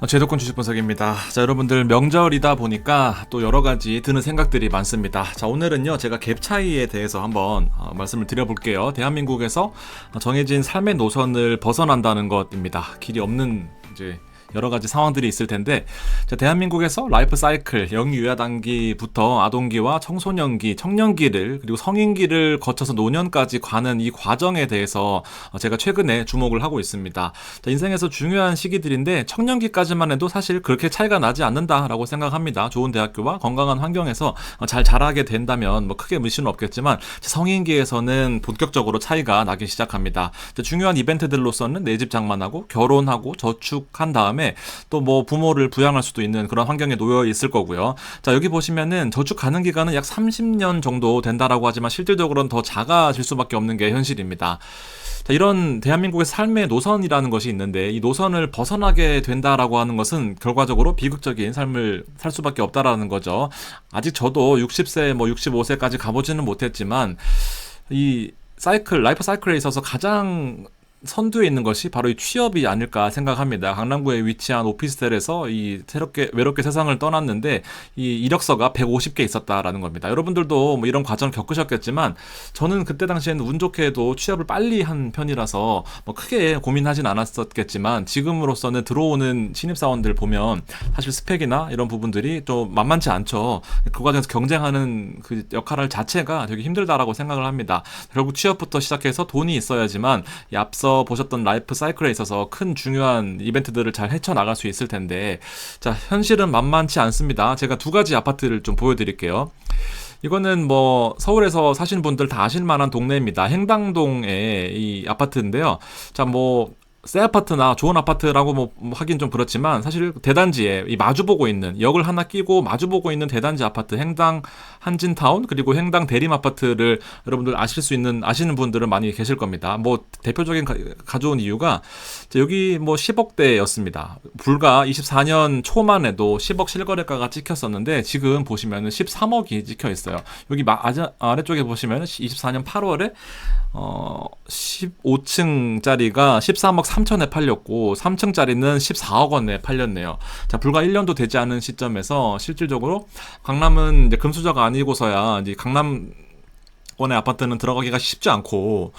어, 제도권 주식 분석입니다. 자, 여러분들 명절이다 보니까 또 여러 가지 드는 생각들이 많습니다. 자, 오늘은요, 제가 갭 차이에 대해서 한번 어, 말씀을 드려볼게요. 대한민국에서 정해진 삶의 노선을 벗어난다는 것입니다. 길이 없는 이제 여러 가지 상황들이 있을 텐데 자, 대한민국에서 라이프 사이클 영유아 단기부터 아동기와 청소년기, 청년기를 그리고 성인기를 거쳐서 노년까지 가는 이 과정에 대해서 어, 제가 최근에 주목을 하고 있습니다. 자, 인생에서 중요한 시기들인데 청년기까지만 해도 사실 그렇게 차이가 나지 않는다라고 생각합니다. 좋은 대학교와 건강한 환경에서 어, 잘 자라게 된다면 뭐 크게 문제는 없겠지만 성인기에서는 본격적으로 차이가 나기 시작합니다. 자, 중요한 이벤트들로서는 내 집 장만하고 결혼하고 저축한 다음에 다음에 또 뭐 부모를 부양할 수도 있는 그런 환경에 놓여 있을 거고요. 자, 여기 보시면은 저축 가능 기간은 약 30년 정도 된다라고 하지만 실질적으로는 더 작아질 수밖에 없는 게 현실입니다. 자, 이런 대한민국의 삶의 노선이라는 것이 있는데 이 노선을 벗어나게 된다라고 하는 것은 결과적으로 비극적인 삶을 살 수밖에 없다라는 거죠. 아직 저도 60세 뭐 65세까지 가보지는 못했지만 이 사이클 라이프 사이클에 있어서 가장 선두에 있는 것이 바로 이 취업이 아닐까 생각합니다. 강남구에 위치한 오피스텔에서 이 새롭게 외롭게 세상을 떠났는데 이 이력서가 150개 있었다라는 겁니다. 여러분들도 뭐 이런 과정을 겪으셨겠지만 저는 그때 당시에는 운 좋게도 취업을 빨리 한 편이라서 뭐 크게 고민하진 않았었겠지만 지금으로서는 들어오는 신입사원들 보면 사실 스펙이나 이런 부분들이 좀 만만치 않죠. 그 과정에서 경쟁하는 그 역할 자체가 되게 힘들다라고 생각을 합니다. 결국 취업부터 시작해서 돈이 있어야지만 이 보셨던 라이프 사이클에 있어서 큰 중요한 이벤트들을 잘 헤쳐나갈 수 있을 텐데 자 현실은 만만치 않습니다. 제가 두 가지 아파트를 좀 보여드릴게요. 이거는 뭐 서울에서 사시는 분들 다 아실 만한 동네입니다. 행당동의 이 아파트인데요. 자, 뭐 새 아파트나 좋은 아파트라고 뭐 하긴 좀 그렇지만 사실 대단지에 이 마주보고 있는 역을 하나 끼고 마주보고 있는 대단지 아파트 행당 한진타운 그리고 행당 대림 아파트를 여러분들 아실 수 있는 아시는 분들은 많이 계실 겁니다. 뭐 대표적인 가, 져온 이유가 여기 뭐 10억대였습니다. 불과 24년 초만 해도 10억 실거래가가 찍혔었는데 지금 보시면은 13억이 찍혀 있어요. 여기 마, 아래쪽에 보시면은 24년 8월에 어 15층짜리가 13억 3천에 팔렸고 3층짜리는 14억 원에 팔렸네요. 자, 불과 1년도 되지 않은 시점에서 실질적으로 강남은 이제 금수저가 아니고서야 이제 강남 원의 아파트는 들어가기가 쉽지 않고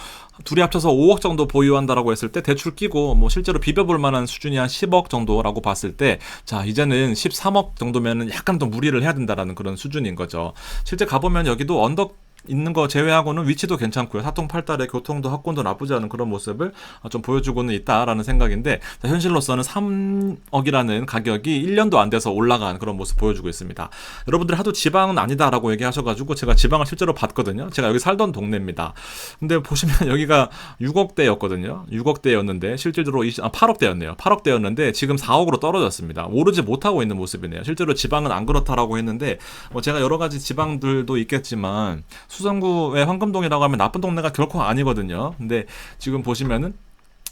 둘이 합쳐서 5억 정도 보유한다라고 했을 때 대출 끼고 뭐 실제로 비벼볼 만한 수준이 한 10억 정도라고 봤을 때 자 이제는 13억 정도면은 약간 더 무리를 해야 된다라는 그런 수준인 거죠. 실제 가보면 여기도 언덕 있는 거 제외하고는 위치도 괜찮고요. 사통팔달에 교통도 학군도 나쁘지 않은 그런 모습을 좀 보여주고는 있다라는 생각인데 현실로서는 3억이라는 가격이 1년도 안 돼서 올라간 그런 모습 보여주고 있습니다. 여러분들 하도 지방은 아니다라고 얘기하셔가지고 제가 지방을 실제로 봤거든요. 제가 여기 살던 동네입니다. 근데 보시면 여기가 6억대였거든요. 6억대였는데 실질적으로 20, 아, 8억대였네요. 8억대였는데 지금 4억으로 떨어졌습니다. 오르지 못하고 있는 모습이네요. 실제로 지방은 안 그렇다라고 했는데 뭐 제가 여러 가지 지방들도 있겠지만 수성구의 황금동이라고 하면 나쁜 동네가 결코 아니거든요. 근데 지금 보시면은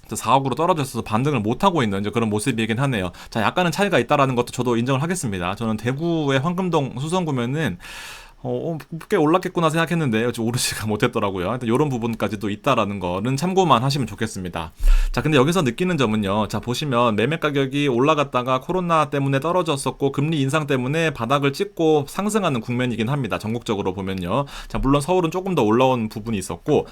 4억으로 떨어져서 반등을 못하고 있는 그런 모습이긴 하네요. 자, 약간은 차이가 있다라는 것도 저도 인정을 하겠습니다. 저는 대구의 황금동 수성구면은 어, 어, 꽤 올랐겠구나 생각했는데 오르지가 못했더라고요. 하여튼 이런 부분까지도 있다라는 거는 참고만 하시면 좋겠습니다. 자, 근데 여기서 느끼는 점은요. 자, 보시면 매매 가격이 올라갔다가 코로나 때문에 떨어졌었고 금리 인상 때문에 바닥을 찍고 상승하는 국면이긴 합니다. 전국적으로 보면요. 자, 물론 서울은 조금 더 올라온 부분이 있었고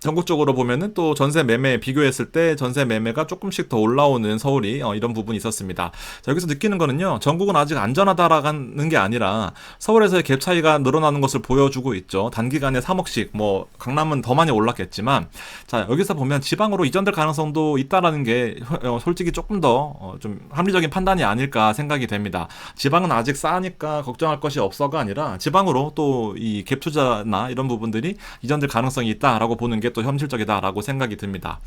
전국적으로 보면은 또 전세 매매 비교했을 때 전세 매매가 조금씩 더 올라오는 서울이 어, 이런 부분이 있었습니다. 자, 여기서 느끼는 거는요. 전국은 아직 안전하다라는 게 아니라 서울에서의 갭 차이가 늘어나는 것을 보여주고 있죠. 단기간에 3억씩 뭐 강남은 더 많이 올랐겠지만 자, 여기서 보면 지방으로 이전될 가능성도 있다라는 게 어, 솔직히 조금 더좀 어, 합리적인 판단이 아닐까 생각이 됩니다. 지방은 아직 싸니까 걱정할 것이 없어가 아니라 지방으로 또 이 갭 투자나 이런 부분들이 이전될 가능성이 있다라고 보는 게또 현실적이다라고 생각이 듭니다.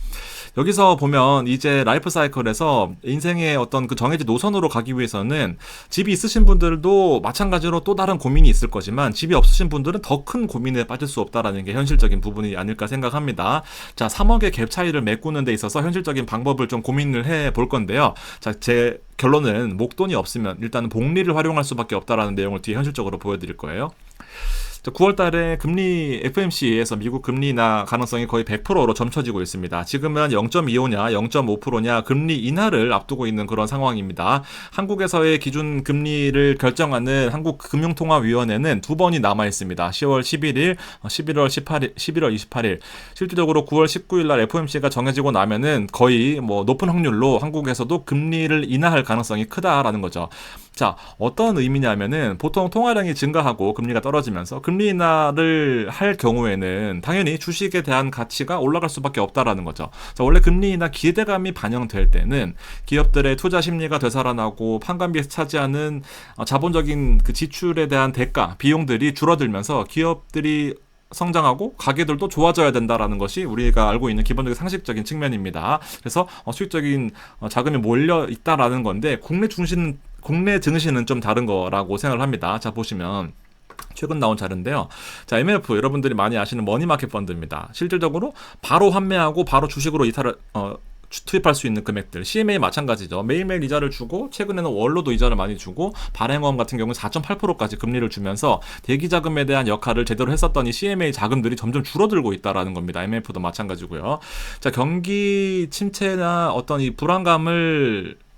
여기서 보면 이제 라이프 사이클에서 인생의 어떤 그 정해진 노선으로 가기 위해서는 집이 있으신 분들도 마찬가지로 또 다른 고민이 있을 거지만 집이 없으신 분들은 더 큰 고민에 빠질 수 없다라는 게 현실적인 부분이 아닐까 생각합니다. 자, 3억의 갭 차이를 메꾸는 데 있어서 현실적인 방법을 좀 고민을 해 볼 건데요. 자, 제 결론은 목돈이 없으면 일단은 복리를 활용할 수밖에 없다라는 내용을 뒤에 현실적으로 보여드릴 거예요. 9월 달에 금리 FMC에서 미국 금리 인하 가능성이 거의 100%로 점쳐지고 있습니다. 지금은 0.25냐, 0.5%냐 금리 인하를 앞두고 있는 그런 상황입니다. 한국에서의 기준 금리를 결정하는 한국금융통화위원회는 두 번이 남아 있습니다. 10월 11일, 11월 18일, 11월 28일. 실질적으로 9월 19일 날 FOMC가 정해지고 나면은 거의 뭐 높은 확률로 한국에서도 금리를 인하할 가능성이 크다라는 거죠. 자, 어떤 의미냐면은 보통 통화량이 증가하고 금리가 떨어지면서 금리 인하를 할 경우에는 당연히 주식에 대한 가치가 올라갈 수밖에 없다라는 거죠. 자, 원래 금리 인하 기대감이 반영될 때는 기업들의 투자 심리가 되살아나고 판관비에서 차지하는 어, 자본적인 그 지출에 대한 대가, 비용들이 줄어들면서 기업들이 성장하고 가게들도 좋아져야 된다라는 것이 우리가 알고 있는 기본적인 상식적인 측면입니다. 그래서 어, 수익적인 어, 자금이 몰려 있다라는 건데 국내 중심 국내 증시는 좀 다른 거라고 생각을 합니다. 자 보시면 최근 나온 자료인데요. 자, MF 여러분들이 많이 아시는 머니마켓 펀드입니다. 실질적으로 바로 환매하고 바로 주식으로 이탈을 어, 투입할 수 있는 금액들 CMA 마찬가지죠. 매일매일 이자를 주고 최근에는 월로도 이자를 많이 주고 발행원 같은 경우는 4.8%까지 금리를 주면서 대기 자금에 대한 역할을 제대로 했었더니 CMA 자금들이 점점 줄어들고 있다라는 겁니다. MF도 마찬가지고요. 자 경기 침체나 어떤 이 불안감을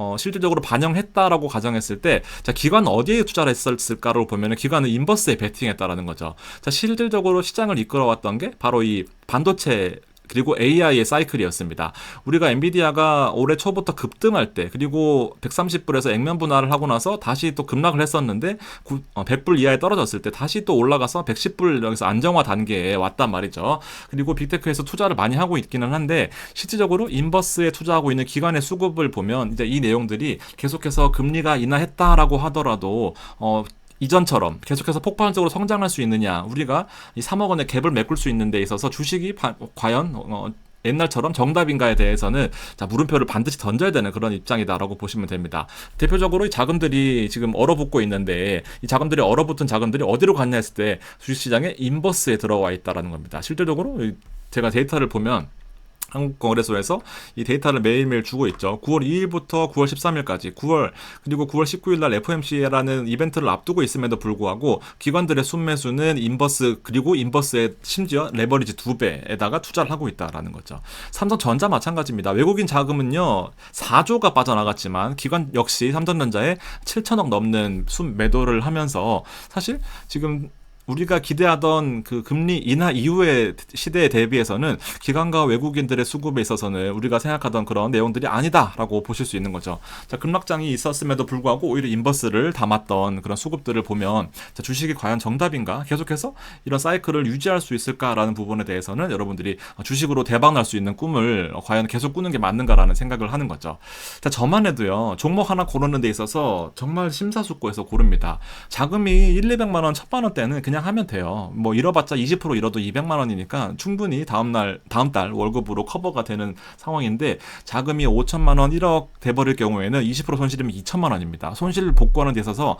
어, 실질적으로 반영했다라고 가정했을 때, 자, 기관 어디에 투자를 했었을까로 보면은 기관은 인버스에 베팅했다라는 거죠. 자, 실질적으로 시장을 이끌어왔던 게 바로 이 반도체 그리고 AI의 사이클이었습니다. 우리가 엔비디아가 올해 초부터 급등할 때 그리고 130불에서 액면 분할을 하고 나서 다시 또 급락을 했었는데 100불 어, 이하에 떨어졌을 때 다시 또 올라가서 110불 여기서 안정화 단계에 왔단 말이죠. 그리고 빅테크에서 투자를 많이 하고 있기는 한데 실질적으로 인버스에 투자하고 있는 기관의 수급을 보면 이제 이 내용들이 계속해서 금리가 인하했다라고 하더라도 어 이전처럼 계속해서 폭발적으로 성장할 수 있느냐 우리가 이 3억 원의 갭을 메꿀 수 있는 데 있어서 주식이 바, 과연 어, 옛날처럼 정답인가에 대해서는 자 물음표를 반드시 던져야 되는 그런 입장이다라고 보시면 됩니다. 대표적으로 이 자금들이 지금 얼어붙고 있는데 이 자금들이 얼어붙은 자금들이 어디로 갔냐 했을 때 주식시장에 인버스에 들어와 있다라는 겁니다. 실질적으로 제가 데이터를 보면 한국거래소에서 이 데이터를 매일매일 주고 있죠. 9월 2일부터 9월 13일까지 9월 그리고 9월 19일 날 FOMC라는 이벤트를 앞두고 있음에도 불구하고 기관들의 순매수는 인버스 그리고 인버스의 심지어 레버리지 두 배에다가 투자를 하고 있다라는 거죠. 삼성전자 마찬가지입니다. 외국인 자금은요 4조가 빠져나갔지만 기관 역시 삼성전자에 7천억 넘는 순 매도를 하면서 사실 지금 우리가 기대하던 그 금리 인하 이후의 시대에 대비해서는 기관과 외국인들의 수급에 있어서는 우리가 생각하던 그런 내용들이 아니다라고 보실 수 있는 거죠. 자, 급락장이 있었음에도 불구하고 오히려 인버스를 담았던 그런 수급들을 보면 자, 주식이 과연 정답인가? 계속해서 이런 사이클을 유지할 수 있을까라는 부분에 대해서는 여러분들이 주식으로 대박 날 수 있는 꿈을 과연 계속 꾸는 게 맞는가라는 생각을 하는 거죠. 자, 저만 해도요. 종목 하나 고르는 데 있어서 정말 심사숙고해서 고릅니다. 자금이 1, 200만 원, 1000만 원대는 그냥 하면 돼요. 뭐 잃어봤자 20% 잃어도 200만 원이니까 충분히 다음 날 다음 달 월급으로 커버가 되는 상황인데 자금이 5천만 원, 1억 돼 버릴 경우에는 20% 손실이면 2천만 원입니다. 손실을 복구하는 데 있어서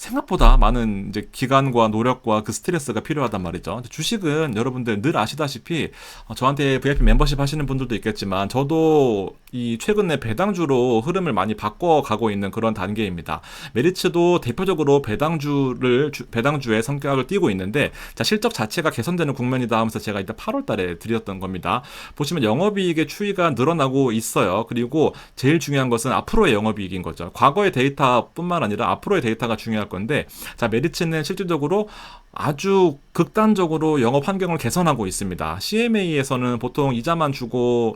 생각보다 많은 이제 기간과 노력과 그 스트레스가 필요하단 말이죠. 주식은 여러분들 늘 아시다시피 어, 저한테 VIP 멤버십 하시는 분들도 있겠지만 저도 이 최근에 배당주로 흐름을 많이 바꿔가고 있는 그런 단계입니다. 메리츠도 대표적으로 배당주를 배당주의 성격을 띠고 있는데 자 실적 자체가 개선되는 국면이다 하면서 제가 이때 8월달에 드렸던 겁니다. 보시면 영업이익의 추이가 늘어나고 있어요. 그리고 제일 중요한 것은 앞으로의 영업이익인 거죠. 과거의 데이터뿐만 아니라 앞으로의 데이터가 중요할 건데 자 메리츠는 실질적으로 아주 극단적으로 영업 환경을 개선하고 있습니다. CMA에서는 보통 이자만 주고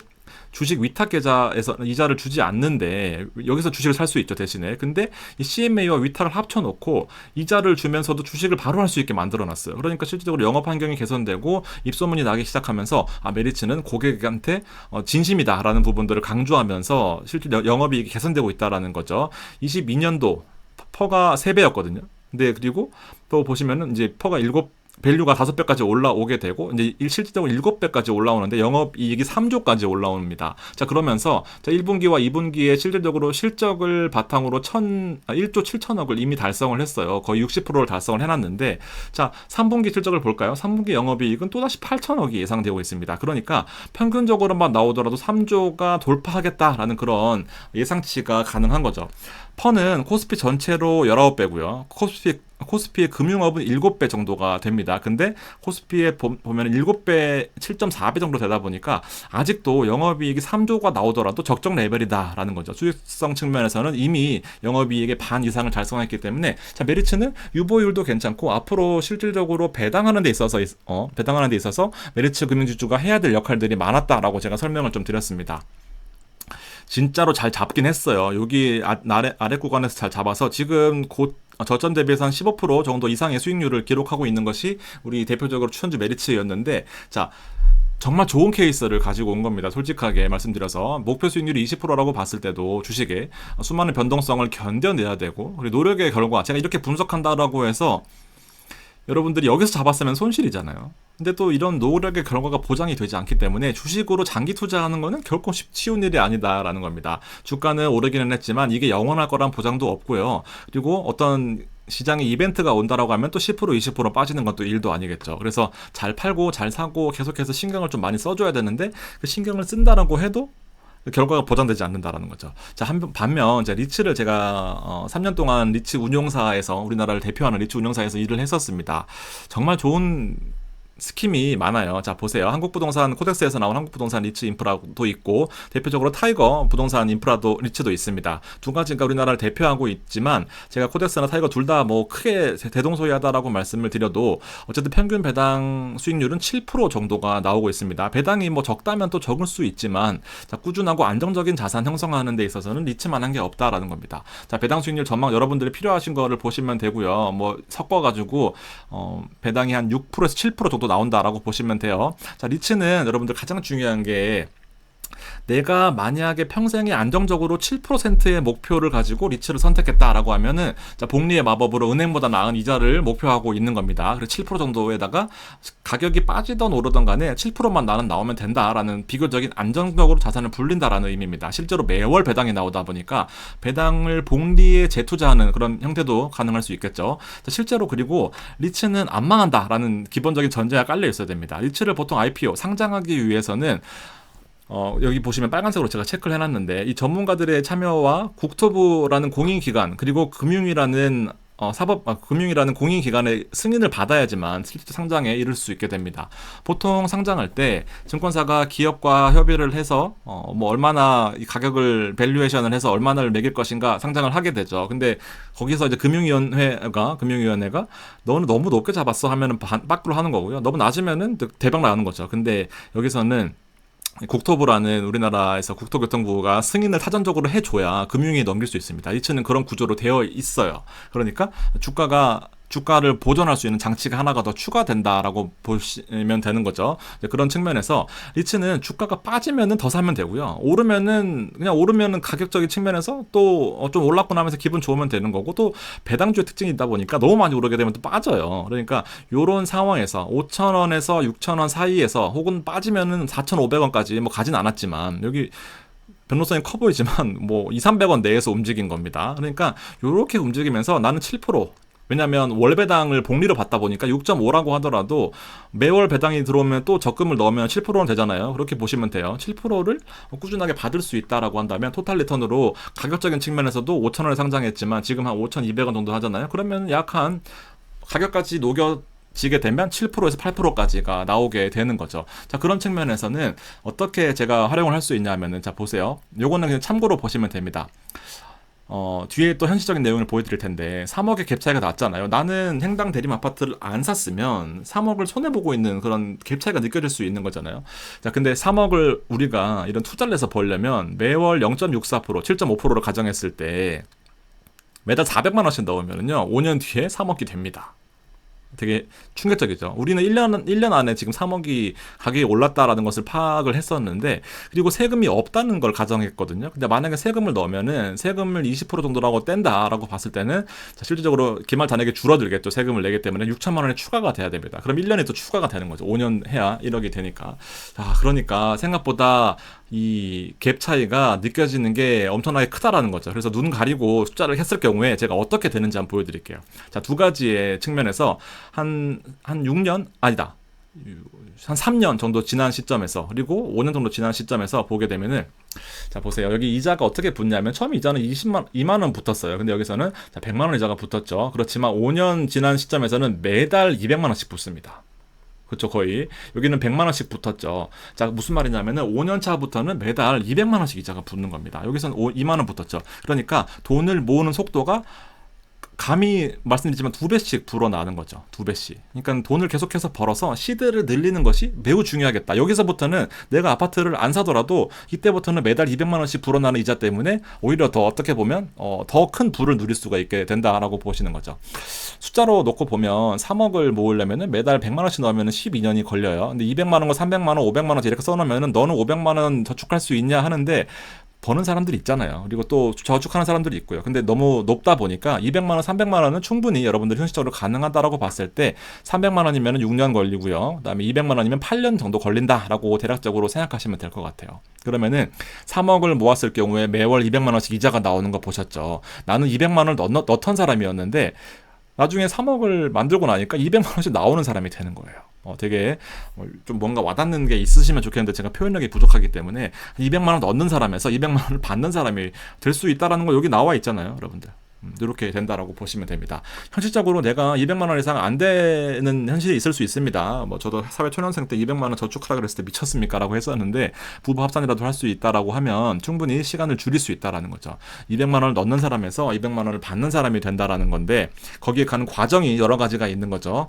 주식 위탁 계좌에서 이자를 주지 않는데 여기서 주식을 살 수 있죠 대신에. 근데 이 CMA와 위탁을 합쳐놓고 이자를 주면서도 주식을 바로 할 수 있게 만들어놨어요. 그러니까 실질적으로 영업 환경이 개선되고 입소문이 나기 시작하면서 아 메리츠는 고객한테 어, 진심이다라는 부분들을 강조하면서 실제 영업이익이 개선되고 있다라는 거죠. 22년도 퍼가 3배였거든요. 근데 그리고 또 보시면은 이제 퍼가 7 밸류가 다섯 배까지 올라오게 되고 이제 실질적으로 일곱 배까지 올라오는데 영업 이익이 3조까지 올라옵니다. 자 그러면서 자 1분기와 2분기에 실질적으로 실적을 바탕으로 1 1조 아, 7천억을 이미 달성을 했어요. 거의 60%를 달성을 해 놨는데 자 3분기 실적을 볼까요? 3분기 영업 이익은 또다시 8천억이 예상되고 있습니다. 그러니까 평균적으로만 나오더라도 3조가 돌파하겠다라는 그런 예상치가 가능한 거죠. 퍼는 코스피 전체로 19배고요. 코스피 코스피의 금융업은 7배 정도가 됩니다. 근데 코스피에 보, 보면 7배, 7.4배 정도 되다 보니까 아직도 영업이익이 3조가 나오더라도 적정 레벨이다라는 거죠. 수익성 측면에서는 이미 영업이익의 반 이상을 달성했기 때문에 자 메리츠는 유보율도 괜찮고 앞으로 실질적으로 배당하는 데 있어서 어, 배당하는 데 있어서 메리츠 금융지주가 해야 될 역할들이 많았다라고 제가 설명을 좀 드렸습니다. 진짜로 잘 잡긴 했어요. 여기 아, 아래, 아래 구간에서 잘 잡아서 지금 곧 저점 대비해서 한 15% 정도 이상의 수익률을 기록하고 있는 것이 우리 대표적으로 추천주 메리츠였는데 자 정말 좋은 케이스를 가지고 온 겁니다. 솔직하게 말씀드려서 목표 수익률이 20%라고 봤을 때도 주식에 수많은 변동성을 견뎌내야 되고 그리고 노력의 결과 제가 이렇게 분석한다라고 해서 여러분들이 여기서 잡았으면 손실이잖아요. 근데 또 이런 노력의 결과가 보장이 되지 않기 때문에 주식으로 장기 투자하는 거는 결코 쉬운 일이 아니다라는 겁니다. 주가는 오르기는 했지만 이게 영원할 거란 보장도 없고요. 그리고 어떤 시장에 이벤트가 온다라고 하면 또 10% 20% 빠지는 건 또 일도 아니겠죠. 그래서 잘 팔고 잘 사고 계속해서 신경을 좀 많이 써줘야 되는데 그 신경을 쓴다라고 해도 결과가 보장되지 않는다라는 거죠. 자, 한, 반면 이제 리츠를 제가 어, 3년 동안 리츠 운용사에서 우리나라를 대표하는 리츠 운용사에서 일을 했었습니다. 정말 좋은 스킴이 많아요. 자, 보세요. 한국 부동산 코덱스에서 나온 한국 부동산 리츠 인프라도 있고 대표적으로 타이거 부동산 인프라도 리츠도 있습니다. 두 가지가 우리나라를 대표하고 있지만 제가 코덱스나 타이거 둘 다 뭐 크게 대동소이하다라고 말씀을 드려도 어쨌든 평균 배당 수익률은 7% 정도가 나오고 있습니다. 배당이 뭐 적다면 또 적을 수 있지만 자, 꾸준하고 안정적인 자산 형성하는 데 있어서는 리츠만한 게 없다라는 겁니다. 자, 배당 수익률 전망 여러분들이 필요하신 거를 보시면 되고요. 뭐 섞어 가지고 어, 배당이 한 6%에서 7% 정도 정도 나온다라고 보시면 돼요. 자, 리츠는 여러분들 가장 중요한 게 내가 만약에 평생에 안정적으로 7%의 목표를 가지고 리츠를 선택했다라고 하면은 자, 복리의 마법으로 은행보다 나은 이자를 목표하고 있는 겁니다. 그래서 7% 정도에다가 가격이 빠지던 오르던 간에 7%만 나는 나오면 된다라는 비교적인 안정적으로 자산을 불린다라는 의미입니다. 실제로 매월 배당이 나오다 보니까 배당을 복리에 재투자하는 그런 형태도 가능할 수 있겠죠. 자, 실제로 그리고 리츠는 안 망한다라는 기본적인 전제가 깔려 있어야 됩니다. 리츠를 보통 IPO 상장하기 위해서는 어, 여기 보시면 빨간색으로 제가 체크를 해놨는데 이 전문가들의 참여와 국토부라는 공인기관 그리고 금융이라는 어, 사법, 아, 금융이라는 공인기관의 승인을 받아야지만 실제 상장에 이를 수 있게 됩니다. 보통 상장할 때 증권사가 기업과 협의를 해서 어, 뭐 얼마나 이 가격을 밸류에이션을 해서 얼마나를 매길 것인가 상장을 하게 되죠. 근데 거기서 이제 금융위원회가 금융위원회가 너는 너무 높게 잡았어 하면은 밖으로 하는 거고요. 너무 낮으면은 대박 나는 거죠. 근데 여기서는 국토부라는 우리나라에서 국토교통부가 승인을 사전적으로 해줘야 금융위에 넘길 수 있습니다. 리츠는 그런 구조로 되어 있어요. 그러니까 주가가 주가를 보존할 수 있는 장치가 하나가 더 추가된다라고 보시면 되는 거죠. 그런 측면에서 리츠는 주가가 빠지면은 더 사면 되고요. 오르면은 그냥 오르면은 가격적인 측면에서 또 좀 올랐구나 하면서 기분 좋으면 되는 거고 또 배당주의 특징이 있다 보니까 너무 많이 오르게 되면 또 빠져요. 그러니까 요런 상황에서 5천 원에서 6천 원 사이에서 혹은 빠지면은 4,500원까지 뭐 가진 않았지만 여기 변호사님 커 보이지만 뭐 2, 300원 내에서 움직인 겁니다. 그러니까 요렇게 움직이면서 나는 7% 왜냐하면 월 배당을 복리로 받다 보니까 6.5라고 하더라도 매월 배당이 들어오면 또 적금을 넣으면 7%는 되잖아요. 그렇게 보시면 돼요. 7%를 꾸준하게 받을 수 있다라고 한다면 토탈 리턴으로 가격적인 측면에서도 5천 원에 상장했지만 지금 한 5,200원 정도 하잖아요. 그러면 약 한 가격까지 녹여 지게 되면 7%에서 8%까지가 나오게 되는 거죠. 자, 그런 측면에서는 어떻게 제가 활용을 할 수 있냐면은 자, 보세요. 요거는 그냥 참고로 보시면 됩니다. 어, 뒤에 또 현실적인 내용을 보여드릴 텐데 3억의 갭 차이가 났잖아요. 나는 행당 대림 아파트를 안 샀으면 3억을 손해 보고 있는 그런 갭 차이가 느껴질 수 있는 거잖아요. 자, 근데 3억을 우리가 이런 투자를 해서 벌려면 매월 0.64% 7.5%를 가정했을 때 매달 400만 원씩 넣으면요 5년 뒤에 3억이 됩니다. 되게 충격적이죠. 우리는 1년, 1년 안에 지금 3억이 가격이 올랐다라는 것을 파악을 했었는데, 그리고 세금이 없다는 걸 가정했거든요. 근데 만약에 세금을 넣으면은 세금을 20% 정도라고 뗀다라고 봤을 때는, 자, 실질적으로 기말 잔액이 줄어들겠죠. 세금을 내기 때문에 6천만 원이 추가가 돼야 됩니다. 그럼 1년에 또 추가가 되는 거죠. 5년 해야 1억이 되니까. 자, 그러니까 생각보다 이 갭 차이가 느껴지는 게 엄청나게 크다라는 거죠. 그래서 눈 가리고 숫자를 했을 경우에 제가 어떻게 되는지 한번 보여드릴게요. 자, 두 가지의 측면에서 한, 한 6년? 아니다. 한 3년 정도 지난 시점에서, 그리고 5년 정도 지난 시점에서 보게 되면은, 자 보세요. 여기 이자가 어떻게 붙냐면 처음 이자는 20만 2만 원 붙었어요. 근데 여기서는 자 100만 원 이자가 붙었죠. 그렇지만 5년 지난 시점에서는 매달 200만 원씩 붙습니다. 그렇죠 거의 여기는 100만 원씩 붙었죠. 자 무슨 말이냐면은 5년 차부터는 매달 200만 원씩 이자가 붙는 겁니다. 여기서는 5, 2만 원 붙었죠. 그러니까 돈을 모으는 속도가 감히 말씀드리지만 두 배씩 불어나는 거죠. 두 배씩. 그러니까 돈을 계속해서 벌어서 시드를 늘리는 것이 매우 중요하겠다. 여기서부터는 내가 아파트를 안 사더라도 이때부터는 매달 200만 원씩 불어나는 이자 때문에 오히려 더 어떻게 보면 어, 더 큰 부를 누릴 수가 있게 된다라고 보시는 거죠. 숫자로 놓고 보면 3억을 모으려면은 매달 100만 원씩 넣으면 12년이 걸려요. 근데 200만 원과 300만 원, 500만 원 이렇게 써놓으면은 너는 500만 원 저축할 수 있냐 하는데 버는 사람들이 있잖아요. 그리고 또 저축하는 사람들이 있고요. 근데 너무 높다 보니까 200만 원, 300만 원은 충분히 여러분들 현실적으로 가능하다라고 봤을 때 300만 원이면 6년 걸리고요. 그다음에 200만 원이면 8년 정도 걸린다라고 대략적으로 생각하시면 될 것 같아요. 그러면은 3억을 모았을 경우에 매월 200만 원씩 이자가 나오는 거 보셨죠. 나는 200만 원을 넣, 넣던 사람이었는데 나중에 3억을 만들고 나니까 200만 원씩 나오는 사람이 되는 거예요. 어, 되게 뭐좀 뭔가 와닿는 게 있으시면 좋겠는데 제가 표현력이 부족하기 때문에 200만 원 넣는 사람에서 200만 원을 받는 사람이 될 수 있다라는 거 여기 나와 있잖아요, 여러분들. 음, 이렇게 된다라고 보시면 됩니다. 현실적으로 내가 200만 원 이상 안 되는 현실이 있을 수 있습니다. 뭐 저도 사회 초년생 때 200만 원 저축하라 그랬을 때 미쳤습니까라고 했었는데 부부 합산이라도 할 수 있다라고 하면 충분히 시간을 줄일 수 있다라는 거죠. 200만 원을 넣는 사람에서 200만 원을 받는 사람이 된다라는 건데 거기에 가는 과정이 여러 가지가 있는 거죠.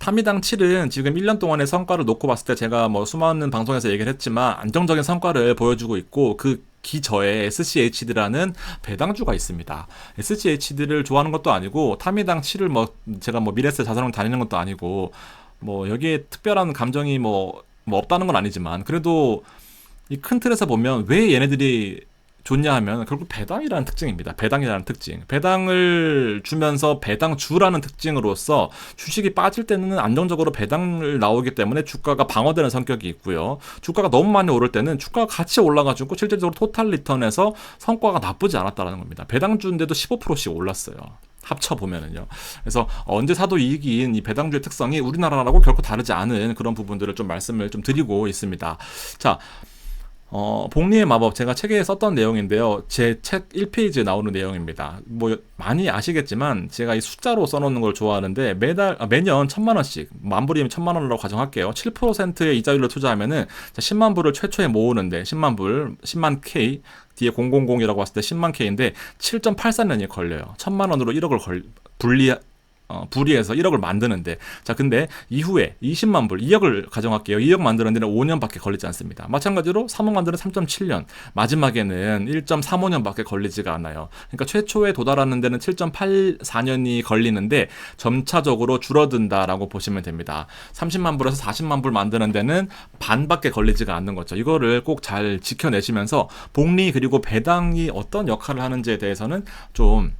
타미당 7은 지금 1년 동안의 성과를 놓고 봤을 때 제가 뭐 수많은 방송에서 얘기를 했지만 안정적인 성과를 보여주고 있고 그 기저에 SCHD라는 배당주가 있습니다. SCHD를 좋아하는 것도 아니고 타미당 7을 뭐 제가 뭐 미래세 자산을 다니는 것도 아니고 뭐 여기에 특별한 감정이 뭐, 뭐 없다는 건 아니지만 그래도 이 큰 틀에서 보면 왜 얘네들이 좋냐 하면 결국 배당이라는 특징입니다. 배당이라는 특징. 배당을 주면서 배당주라는 특징으로서 주식이 빠질 때는 안정적으로 배당을 나오기 때문에 주가가 방어되는 성격이 있고요. 주가가 너무 많이 오를 때는 주가가 같이 올라가지고 실질적으로 토탈 리턴에서 성과가 나쁘지 않았다는 겁니다. 배당주인데도 15%씩 올랐어요. 합쳐 보면은요. 그래서 언제 사도 이익인 이 배당주의 특성이 우리나라라고 결코 다르지 않은 그런 부분들을 좀 말씀을 좀 드리고 있습니다. 자, 어, 복리의 마법 제가 책에 썼던 내용인데요. 제 책 1페이지에 나오는 내용입니다. 뭐 많이 아시겠지만 제가 이 숫자로 써놓는 걸 좋아하는데 매달 아, 매년 천만 원씩 만 불이면 천만 원으로 가정할게요. 7%의 이자율로 투자하면은 10만 불을 최초에 모으는데 10만 불, 10만 K 뒤에 000이라고 봤을 때 10만 K인데 7.84년이 걸려요. 천만 원으로 1억을 걸 분리 어, 불이해서 1억을 만드는데. 자 근데 이후에 20만 불 2억을 가정할게요. 2억 만드는 데는 5년밖에 걸리지 않습니다. 마찬가지로 3억 만드는 3.7년. 마지막에는 1.35년밖에 걸리지가 않아요. 그러니까 최초에 도달하는 데는 7.84년이 걸리는데 점차적으로 줄어든다라고 보시면 됩니다. 30만 불에서 40만 불 만드는 데는 반밖에 걸리지가 않는 거죠. 이거를 꼭 잘 지켜내시면서 복리 그리고 배당이 어떤 역할을 하는지에 대해서는 좀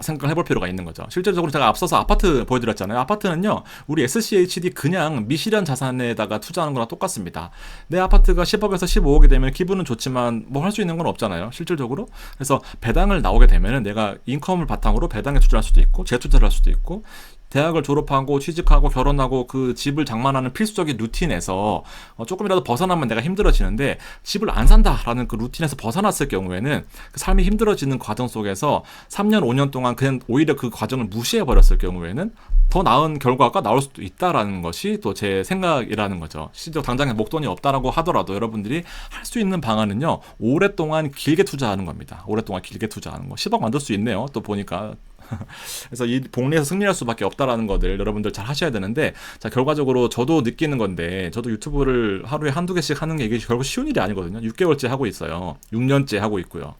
생각을 해볼 필요가 있는 거죠. 실제적으로 제가 앞서서 아파트 보여드렸잖아요. 아파트는요, 우리 SCHD 그냥 미실현 자산에다가 투자하는 거랑 똑같습니다. 내 아파트가 10억에서 15억이 되면 기분은 좋지만 뭐 할 수 있는 건 없잖아요. 실질적으로. 그래서 배당을 나오게 되면은 내가 인컴을 바탕으로 배당에 투자할 수도 있고, 재투자를 할 수도 있고, 대학을 졸업하고 취직하고 결혼하고 그 집을 장만하는 필수적인 루틴에서 어, 조금이라도 벗어나면 내가 힘들어지는데 집을 안 산다라는 그 루틴에서 벗어났을 경우에는 그 삶이 힘들어지는 과정 속에서 3년 5년 동안 그냥 오히려 그 과정을 무시해 버렸을 경우에는 더 나은 결과가 나올 수도 있다라는 것이 또 제 생각이라는 거죠. 실제 당장에 목돈이 없다라고 하더라도 여러분들이 할 수 있는 방안은요. 오랫동안 길게 투자하는 겁니다. 오랫동안 길게 투자하는 거. 10억 만들 수 있네요. 또 보니까 그래서 이 복리에서 승리할 수밖에 없다라는 것들 여러분들 잘 하셔야 되는데 자 결과적으로 저도 느끼는 건데 저도 유튜브를 하루에 한두 개씩 하는 게 이게 결국 쉬운 일이 아니거든요. 6개월째 하고 있어요. 6년째 하고 있고요.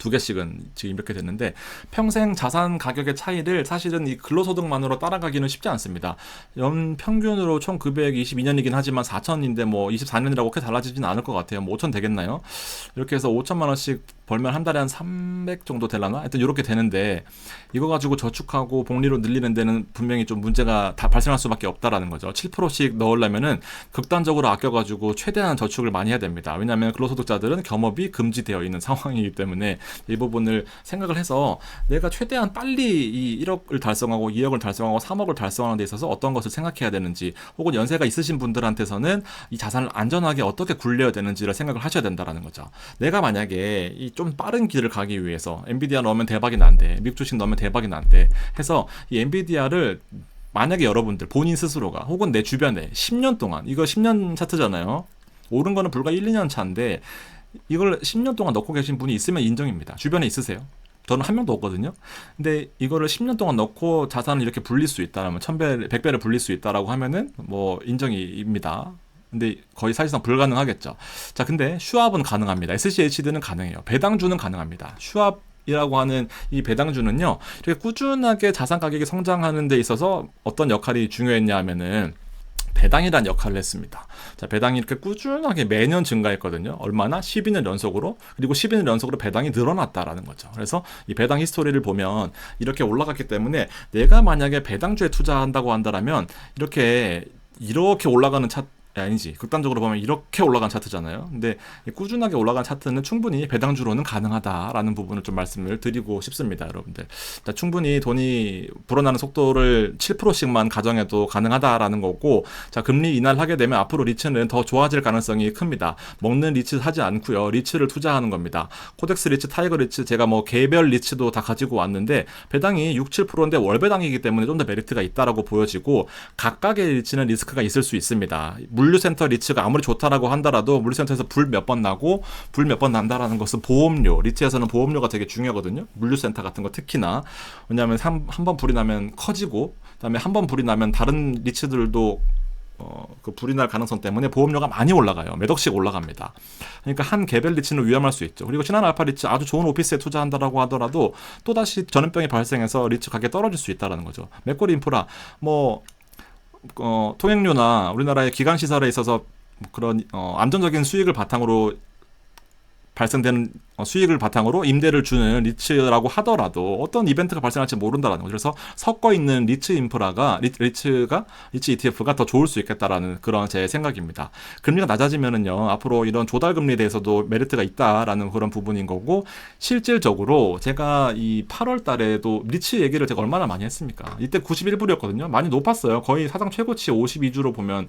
두 개씩은 지금 이렇게 됐는데 평생 자산 가격의 차이를 사실은 이 근로소득만으로 따라가기는 쉽지 않습니다. 연 평균으로 총 금액이 22년이긴 하지만 4천인데 뭐 24년이라고 그렇게 달라지진 않을 것 같아요. 뭐 5천 되겠나요? 이렇게 해서 5천만 원씩 벌면 한 달에 한 300 정도 되려나? 하여튼 이렇게 되는데 이거 가지고 저축하고 복리로 늘리는 데는 분명히 좀 문제가 다 발생할 수밖에 없다라는 거죠. 7%씩 넣으려면은 극단적으로 아껴가지고 최대한 저축을 많이 해야 됩니다. 왜냐하면 근로소득자들은 겸업이 금지되어 있는 상황이기 때문에 이 부분을 생각을 해서 내가 최대한 빨리 이 1억을 달성하고 2억을 달성하고 3억을 달성하는 데 있어서 어떤 것을 생각해야 되는지 혹은 연세가 있으신 분들한테서는 이 자산을 안전하게 어떻게 굴려야 되는지를 생각을 하셔야 된다라는 거죠. 내가 만약에 이좀 빠른 길을 가기 위해서 엔비디아 넣으면 대박이 난대, 미국 주식 넣으면 대박이 난대 해서 이 엔비디아를 만약에 여러분들 본인 스스로가 혹은 내 주변에 10년 동안 이거 10년 차트잖아요. 오른 거는 불과 1, 2년 차인데 이걸 10년 동안 넣고 계신 분이 있으면 인정입니다. 주변에 있으세요? 저는 한 명도 없거든요. 근데 이거를 10년 동안 넣고 자산을 이렇게 불릴 수 있다라면 1000배, 100배를 불릴 수 있다라고 하면은 뭐 인정입니다. 근데 거의 사실상 불가능하겠죠. 자, 근데 슈압은 가능합니다. SCHD는 가능해요. 배당주는 가능합니다. 슈압 이라고 하는 이 배당주는요, 이렇게 꾸준하게 자산 가격이 성장하는 데 있어서 어떤 역할이 중요했냐 하면은 배당이란 역할을 했습니다. 자, 배당이 이렇게 꾸준하게 매년 증가했거든요. 얼마나? 12년 연속으로. 그리고 12년 연속으로 배당이 늘어났다라는 거죠. 그래서 이 배당 히스토리를 보면 이렇게 올라갔기 때문에 내가 만약에 배당주에 투자한다고 한다면 이렇게 이렇게 올라가는 차 아니지. 극단적으로 보면 이렇게 올라간 차트잖아요. 근데 꾸준하게 올라간 차트는 충분히 배당주로는 가능하다라는 부분을 좀 말씀을 드리고 싶습니다, 여러분들. 자, 충분히 돈이 불어나는 속도를 7%씩만 가정해도 가능하다라는 거고, 자, 금리 인하를 하게 되면 앞으로 리츠는 더 좋아질 가능성이 큽니다. 먹는 리츠 하지 않고요. 리츠를 투자하는 겁니다. 코덱스 리츠, 타이거 리츠, 제가 뭐 개별 리츠도 다 가지고 왔는데 배당이 6, 7%인데 월 배당이기 때문에 좀 더 메리트가 있다라고 보여지고 각각의 리츠는 리스크가 있을 수 있습니다. 물 류센터 리츠가 아무리 좋다라고 한다라도 물류센터에서 불 몇 번 나고 불 몇 번 난다라는 것은 보험료 리츠에서는 보험료가 되게 중요하거든요 물류센터 같은 거 특히나 왜냐하면 한 번 불이 나면 커지고 그다음에 한 번 불이 나면 다른 리츠들도 어, 그 불이 날 가능성 때문에 보험료가 많이 올라가요. 몇 억씩 올라갑니다. 그러니까 한 개별 리츠는 위험할 수 있죠. 그리고 신한 알파 리츠 아주 좋은 오피스에 투자한다라고 하더라도 또 다시 전염병이 발생해서 리츠 가격이 떨어질 수 있다는 거죠. 맥거리 인프라 뭐 어, 통행료나 우리나라의 기관 시설에 있어서 그런 어, 안정적인 수익을 바탕으로 발생되는 어, 수익을 바탕으로 임대를 주는 리츠라고 하더라도 어떤 이벤트가 발생할지 모른다라는 거죠. 그래서 섞어 있는 리츠 인프라가 리, 리츠가 리츠 ETF가 더 좋을 수 있겠다라는 그런 제 생각입니다. 금리가 낮아지면은요 앞으로 이런 조달 금리에 대해서도 메리트가 있다라는 그런 부분인 거고 실질적으로 제가 이 8월 달에도 리츠 얘기를 제가 얼마나 많이 했습니까? 이때 91불이었거든요. 많이 높았어요. 거의 사상 최고치 52주로 보면 어,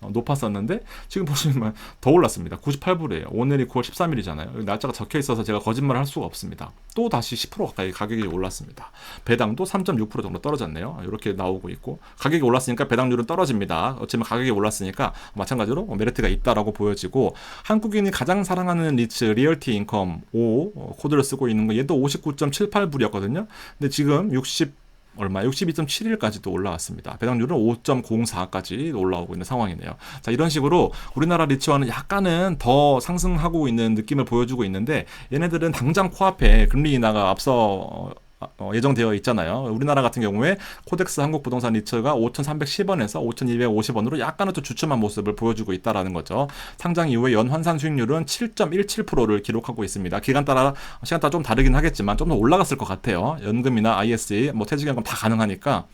높았었는데 지금 보시면 더 올랐습니다. 98불이에요. 오늘이 9월 13일이잖아요. 날짜가 적혀 있어서 제가 거짓말을 할 수가 없습니다. 또 다시 10% 가까이 가격이 올랐습니다. 배당도 3.6% 정도 떨어졌네요. 이렇게 나오고 있고 가격이 올랐으니까 배당률은 떨어집니다. 어쩌면 가격이 올랐으니까 마찬가지로 메리트가 있다라고 보여지고 한국인이 가장 사랑하는 리츠 리얼티 인컴 5 어, 코드를 쓰고 있는 거 얘도 59.78불이었거든요. 근데 지금 60 얼마 62.71까지도 올라왔습니다. 배당률은 5.04까지 올라오고 있는 상황이네요. 자, 이런 식으로 우리나라 리츠와는 약간은 더 상승하고 있는 느낌을 보여주고 있는데 얘네들은 당장 코앞에 금리 인하가 앞서 어, 예정되어 있잖아요. 우리나라 같은 경우에 코덱스 한국 부동산 리츠가 5,310원에서 5,250원으로 약간은 또 주춤한 모습을 보여주고 있다라는 거죠. 상장 이후에 연 환산 수익률은 7.17%를 기록하고 있습니다. 기간 따라 시간 따라 좀 다르긴 하겠지만 좀 더 올라갔을 것 같아요. 연금이나 ISE, 뭐 퇴직연금 다 가능하니까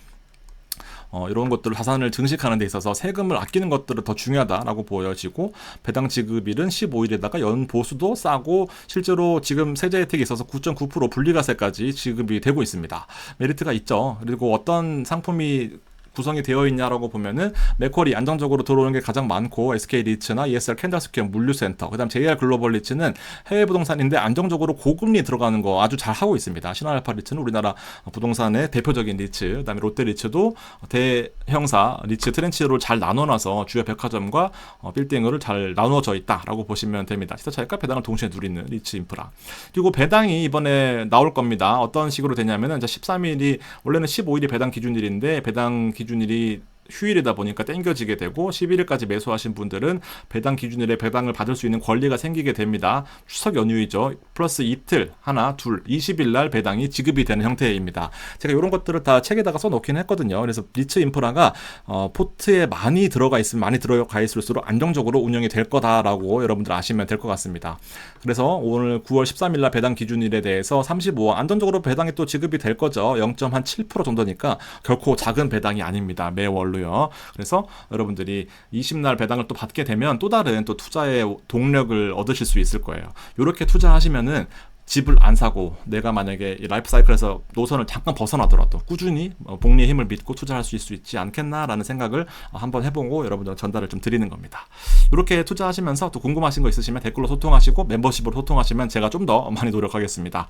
어, 이런 것들을 자산을 증식하는 데 있어서 세금을 아끼는 것들은 더 중요하다라고 보여지고 배당 지급일은 15일에다가 연 보수도 싸고 실제로 지금 세제 혜택이 있어서 9.9% 분리과세까지 지급이 되고 있습니다. 메리트가 있죠. 그리고 어떤 상품이 구성이 되어 있냐라고 보면은 맥쿼리 안정적으로 들어오는 게 가장 많고 SK 리츠나 ESR 캔달스퀘어 물류센터 그다음 JR 글로벌 리츠는 해외 부동산인데 안정적으로 고금리 들어가는 거 아주 잘 하고 있습니다. 신한알파 리츠는 우리나라 부동산의 대표적인 리츠 그다음에 롯데 리츠도 대형사 리츠 트렌치를 잘 나눠놔서 주요 백화점과 어, 빌딩을 잘 나누어져 있다라고 보시면 됩니다. 시세 차익과 배당을 동시에 누리는 리츠 인프라 그리고 배당이 이번에 나올 겁니다. 어떤 식으로 되냐면은 이제 13일이 원래는 15일이 배당 기준일인데 배당 기 기준일이 휴일이다 보니까 땡겨지게 되고 11일까지 매수하신 분들은 배당 기준일에 배당을 받을 수 있는 권리가 생기게 됩니다. 추석 연휴이죠. 플러스 이틀, 하나, 둘, 20일 날 배당이 지급이 되는 형태입니다. 제가 이런 것들을 다 책에다가 써놓긴 했거든요. 그래서 리츠 인프라가 어, 포트에 많이 들어가 있으면 많이 들어가 있을수록 안정적으로 운영이 될 거다라고 여러분들 아시면 될 것 같습니다. 그래서 오늘 9월 13일 날 배당 기준일에 대해서 35원 안정적으로 배당이 또 지급이 될 거죠. 0.7% 정도니까 결코 작은 배당이 아닙니다. 매월 로요. 그래서 여러분들이 20날 배당을 또 받게 되면 또 다른 또 투자의 동력을 얻으실 수 있을 거예요. 이렇게 투자하시면은 집을 안 사고 내가 만약에 이 라이프 사이클에서 노선을 잠깐 벗어나더라도 꾸준히 어, 복리의 힘을 믿고 투자할 수 있지 않겠나라는 생각을 어, 한번 해보고 여러분들 전달을 좀 드리는 겁니다. 이렇게 투자하시면서 또 궁금하신 거 있으시면 댓글로 소통하시고 멤버십으로 소통하시면 제가 좀 더 많이 노력하겠습니다.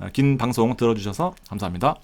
어, 긴 방송 들어주셔서 감사합니다.